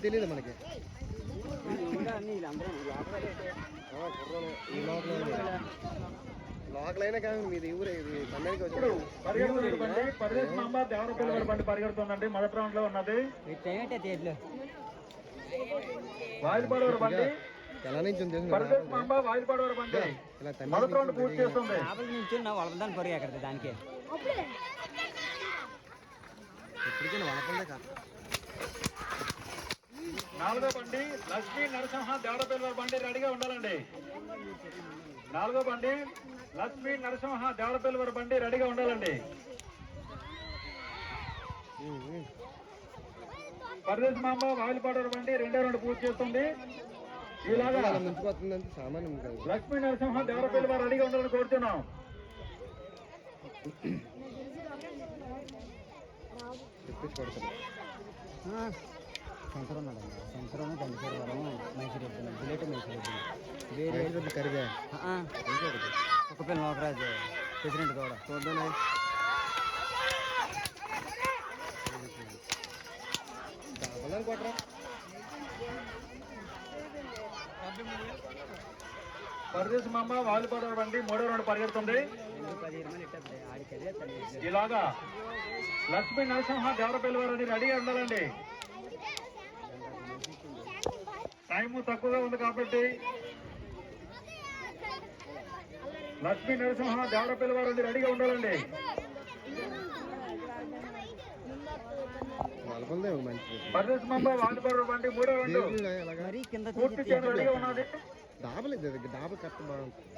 తెలియదు మనకి. అన్ని వీళ్ళందరూ లోపలే ఆ, కుర్రోలు. ఈ లోకల్ అయినా కానీ మీది ఊరే ఇది ఇప్పుడు వచ్చి పరదేశ్ మాంబ దేవరపల్లి వారి బండి పరిగెడుతుందండి. మొదటి రౌండ్లో ఉన్నది. ఏంటంటే తేట్లు వాయిల్పాడు వారి బండి. ఎలా నుంచి మాంబ వాయిల్పాడు వారి బండి. మొదటి రౌండ్ పూర్తి చేస్తుంది. నుంచి దానికి. ఎప్పటికైనా వలపందే కాదు. నాలుగో బండి లక్ష్మీ నరసింహ దేవరపల్లి వారి బండి రెడీగా ఉండాలండి. నాలుగో బండి లక్ష్మీ నరసింహ దేవరపల్లి వారి బండి రెడీగా ఉండాలండి. ఉమ్, పరదేశ్ మాంబ వాయిల్పాడు బండి రెండో రెండు పూర్తి చేస్తుంది. ఇలాగా సామాన్యం లక్ష్మీ నరసింహ దేవరపల్లి వారు రెడీగా ఉండాలని కోరుతున్నాం. చెప్పేసి శంకరం ఉన్నాడండి శంకరం మైసూర్ మైసూరెడ్డి బుల్లెట్ మైసూర్ మైసూరెడ్డి వేరే రైతు కరివే ఇంకొకటి కుక్కపిల్ల లోకరాజు ప్రెసిడెంట్ కూడా చూద్దాం కావాలని కొట్టరా పరదేశ్ మాంబ వాయిల్పాడు బండి మూడో రెండు పరిగెడుతుంది. ఇలాగా లక్ష్మీ నరసింహ దేవరపల్లి వారు అని రెడీగా ఉండాలండి. టైం తక్కువగా ఉంది కాబట్టి లక్ష్మీ నరసింహ దేవరపల్లి వారు అని రెడీగా ఉండాలండి పూర్తి చేయడం రెడీగా ఉన్నది. డాబలు ఇది డాబా కరెక్ట్ బాగుంటుంది